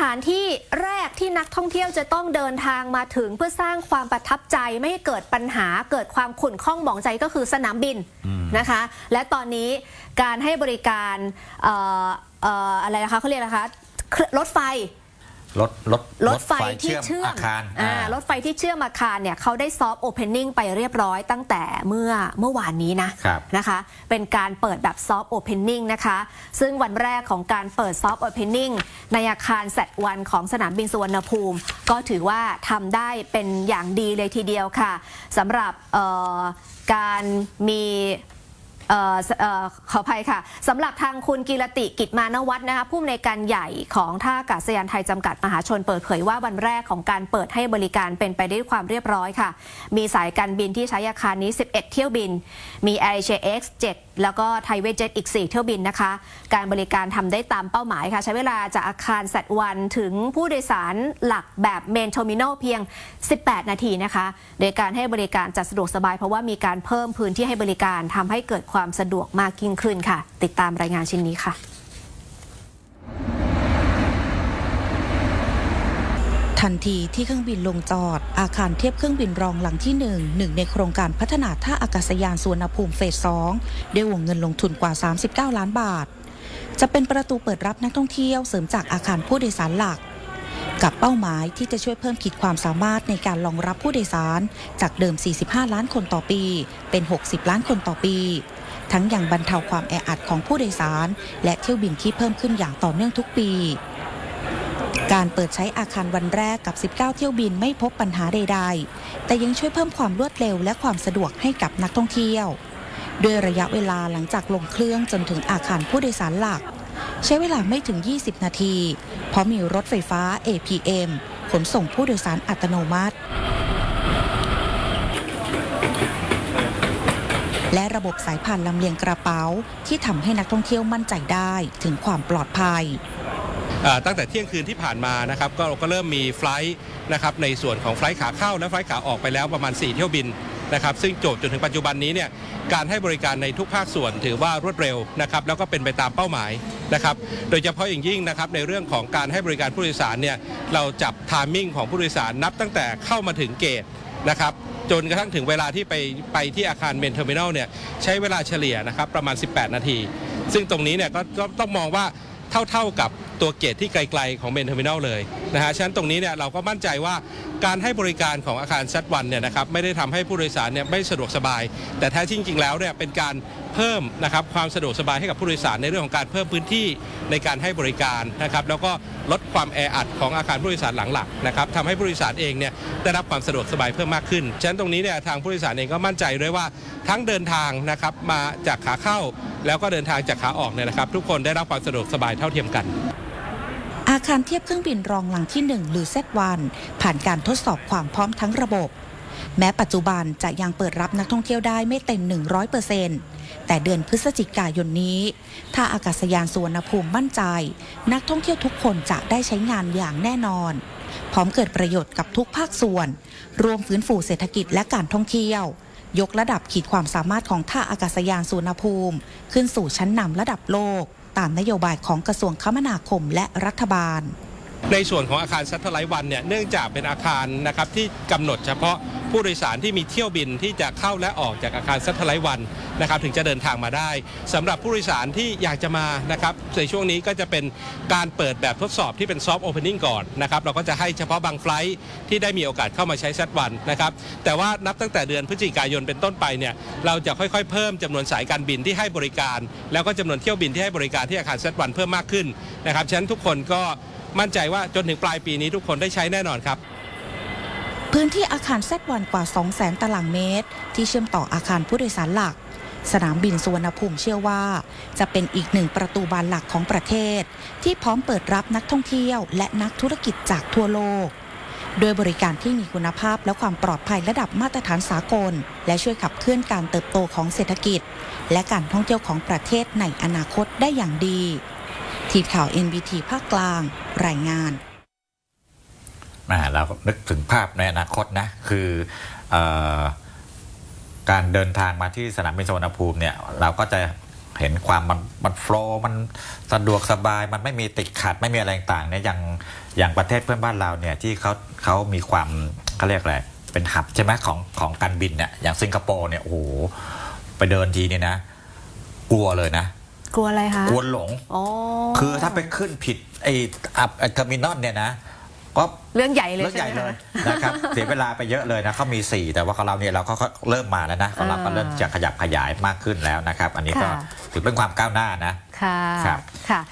ถานที่แรกที่นักท่องเที่ยวจะต้องเดินทางมาถึงเพื่อสร้างความประทับใจไม่ให้เกิดปัญหาเกิดความขุ่นข้องหมองใจก็คือสนามบินนะคะ และตอนนี้การให้บริการเอ่อเอ่ออะไรนะคะเขาเรียกอะไรนะคะเครื่องรถไฟ รถรถรถไฟที่เชื่อมอาคารอ่าอ่ารถไฟที่เชื่อมอาคารเนี่ยเขาได้ซอฟต์โอเพนนิ่งไปเรียบร้อยตั้งแต่เมื่อเมื่อวานนี้นะครับนะคะ เป็นการเปิดแบบซอฟต์โอเพนนิ่งนะคะ ซึ่งวันแรกของการเปิดซอฟต์โอเพนนิ่งในอาคารแซดวันของสนามบินสุวรรณภูมิ ก็ถือว่าทำได้เป็นอย่างดีเลยทีเดียวค่ะสำหรับเอ่อการมี เออเออขออภัยค่ะสำหรับทางคุณกีรติกิจมานวัฒน์นะคะผู้อำนวยการใหญ่ของท่าอากาศยานไทยจำกัดมหาชนเปิดเผยว่าวันแรกของการเปิดให้บริการเป็นไปด้วยความเรียบร้อยค่ะ มีสายการบินที่ใช้อาคารนี้ 11 เที่ยวบิน มี Air Asia X 7 แล้วก็ไทยเวเจ็ตอีก 4 เที่ยวบินนะคะ การบริการทำได้ตามเป้าหมายค่ะ ใช้เวลาจากอาคารแซดวันถึงผู้โดยสารหลักแบบเมนเทอร์มินอลเพียง 18 นาทีนะคะ โดยการให้บริการจัดสะดวกสบายเพราะว่ามีการเพิ่มพื้นที่ให้บริการทำให้เกิดความสะดวกมากยิ่งขึ้นค่ะ ติดตามรายงานชิ้นนี้ค่ะ ทันทีที่เครื่องบินลงจอด อาคารเทียบเครื่องบินรองหลังที่ 1 หนึ่งในโครงการพัฒนาท่าอากาศยานสุวรรณภูมิเฟส 2 ด้วยวงเงินลงทุนกว่า 39 ล้านบาท จะเป็นประตูเปิดรับนักท่องเที่ยวเสริมจากอาคารผู้โดยสารหลัก กับเป้าหมายที่จะช่วยเพิ่มขีดความสามารถในการรองรับผู้โดยสาร จากเดิม 45 ล้านคนต่อปี เป็น 60 ล้านคนต่อปี ทั้งอย่างบรรเทาความแออัดของผู้โดยสาร และเที่ยวบินที่เพิ่มขึ้นอย่างต่อเนื่องทุกปี การเปิดใช้อาคารวันแรกกับ 19 เที่ยวบินไม่พบปัญหาใดๆ แต่ยังช่วยเพิ่มความรวดเร็วและความสะดวกให้กับนักท่องเที่ยว ด้วยระยะเวลาหลังจากลงเครื่องจนถึงอาคารผู้โดยสารหลัก ใช้เวลาไม่ถึง 20 นาที เพราะมีรถไฟฟ้า APM ขนส่งผู้โดยสารอัตโนมัติ และระบบสายผ่านลำเลียงกระเป๋าที่ทำให้นักท่องเที่ยวมั่นใจได้ถึงความปลอดภัย ตั้งแต่เที่ยงคืนที่ผ่านมานะครับก็เราก็เริ่มมีไฟลท์นะครับในส่วนของไฟลท์ขาเข้าและไฟลท์ขาออกไปแล้วประมาณ 4 เที่ยวบินนะครับซึ่งจบจนถึงปัจจุบันนี้เนี่ยการให้บริการในทุกภาคส่วนถือว่ารวดเร็วนะครับแล้วก็เป็นไปตามเป้าหมายนะครับโดยเฉพาะอย่างยิ่งนะครับในเรื่องของการให้บริการผู้โดยสารเนี่ยเราจับไทามมิ่งของผู้โดยสารนับตั้งแต่เข้ามาถึงเกตนะครับจนกระทั่งถึงเวลาที่ไปไปที่อาคารเมนเทอร์มินอลเนี่ยใช้เวลาเฉลี่ยนะครับประมาณ 18 นาที ซึ่งตรงนี้เนี่ยก็ต้องมองว่า เท่า ๆกับตัวเกตที่ไกลๆของเมนเทอร์มินอลเลยนะฮะฉะนั้นตรงนี้เนี่ยเราก็มั่นใจว่าการให้บริการของอาคารซัดวันเนี่ยนะครับไม่ได้ทำให้ผู้โดยสารเนี่ยไม่สะดวกสบาย แต่แท้จริงๆแล้วเนี่ยเป็นการ เพิ่มนะครับความสะดวกสบายให้กับผู้โดยสารในเรื่องของการเพิ่มพื้นที่ในการให้บริการนะครับแล้วก็ลดความแออัดของอาคารผู้โดยสารหลังหลักนะครับทำให้ผู้โดยสารเองเนี่ยได้รับความสะดวกสบายเพิ่มมากขึ้น ฉะนั้นตรงนี้เนี่ยทางผู้โดยสารเองก็มั่นใจด้วยว่าทั้งเดินทางนะครับมาจากขาเข้า แล้วก็เดินทางจากขาออกเนี่ยนะครับ ทุกคนได้รับความสะดวกสบายเท่าเทียมกันอาคารเทียบเครื่องบินรองหลังที่ 1 หรือ Z1 ผ่านการทดสอบความพร้อมทั้งระบบ แม้ปัจจุบันจะยังเปิดรับนักท่องเที่ยวได้ไม่เต็ม 100% แต่เดือนพฤศจิกายนนี้ ถ้าอากาศยานสุวรรณภูมิมั่นใจ นักท่องเที่ยวทุกคนจะได้ใช้งานอย่างแน่นอน พร้อมเกิดประโยชน์กับทุกภาคส่วน รวมฟื้นฟูเศรษฐกิจและการท่องเที่ยวยกระดับขีดความสามารถของท่าอากาศยานสุวรรณภูมิ ขึ้นสู่ชั้นนำระดับโลก ตามนโยบายของกระทรวงคมนาคมและรัฐบาล ในส่วนของอาคารซัตเทอร์ไลท์วันเนี่ยเนื่องจากเป็นอาคารนะครับที่กำหนดเฉพาะผู้โดยสารที่มีเที่ยวบินที่จะเข้าและออกจากอาคารซัตเทอร์ไลท์วัน นะครับถึงจะเดินทางมาได้สำหรับผู้โดยสารที่อยากจะมานะครับในช่วงนี้ก็จะเป็นการเปิดแบบทดสอบที่เป็นซอฟต์โอเพนนิ่งก่อนนะครับเราก็จะให้เฉพาะบางไฟล์ที่ได้มีโอกาสเข้ามาใช้ซัตวันนะครับแต่ว่านับตั้งแต่เดือนพฤศจิกายนเป็นต้นไปเนี่ยเราจะค่อยๆ เพิ่มจำนวนสายการบินที่ให้บริการ แล้วก็จำนวนเที่ยวบินที่ให้บริการที่อาคารซัตวันเพิ่มมากขึ้นนะครับฉะนั้นทุกคนก็มั่นใจว่าจนถึงปลายปีนี้ทุกคนได้ใช้แน่นอนครับ พื้นที่อาคารแซดวันกว่า 200,000 ตารางเมตร ที่เชื่อมต่ออาคารผู้โดยสารหลัก สนามบินสุวรรณภูมิเชื่อว่า จะเป็นอีกหนึ่งประตูบานหลักของประเทศ ที่พร้อมเปิดรับนักท่องเที่ยว และนักธุรกิจจากทั่วโลกโดยบริการที่มีคุณภาพและความปลอดภัยระดับมาตรฐานสากล และช่วยขับเคลื่อนการเติบโตของเศรษฐกิจ และการท่องเที่ยวของประเทศในอนาคตได้อย่างดี ทีมข่าว NBT ภาคกลาง รายงานอ่าเรานึกถึงภาพในอนาคตนะ คือเออ การเดินทางมาที่สนามบินสุวรรณภูมิเนี่ยเราก็จะเห็นความมันมันโฟล์มันสะดวกสบายมันไม่มีติดขัดไม่มีอะไรต่างๆเนี่ยอย่างอย่างประเทศเพื่อนบ้านเราเนี่ยที่เขาเขามีความเขาเรียกอะไรเป็นหับใช่ไหมของของการบินเนี่ยอย่างสิงคโปร์เนี่ยโอ้โหไปเดินทีเนี่ยนะ กลัวเลยนะ กลัวอะไรคะกลัวหลงอ๋อคือถ้าไปขึ้นผิดไอ้อัพเทอร์มินอลเนี่ยนะ ก็เรื่องใหญ่เลยเรื่องใหญ่ช่ไมเลยคะนะครับเสียเวลาไปเยอะเลยนะเขามี 4 แต่ว่าของเราเนี่ยเราก็เริ่มมาแล้วนะของเราก็อ่าเริ่มจะขยับขยายมากขึ้นแล้วนะครับ อันนี้ก็ค่ะถือเป็นความก้าวหน้านะค่ะครับค่ะ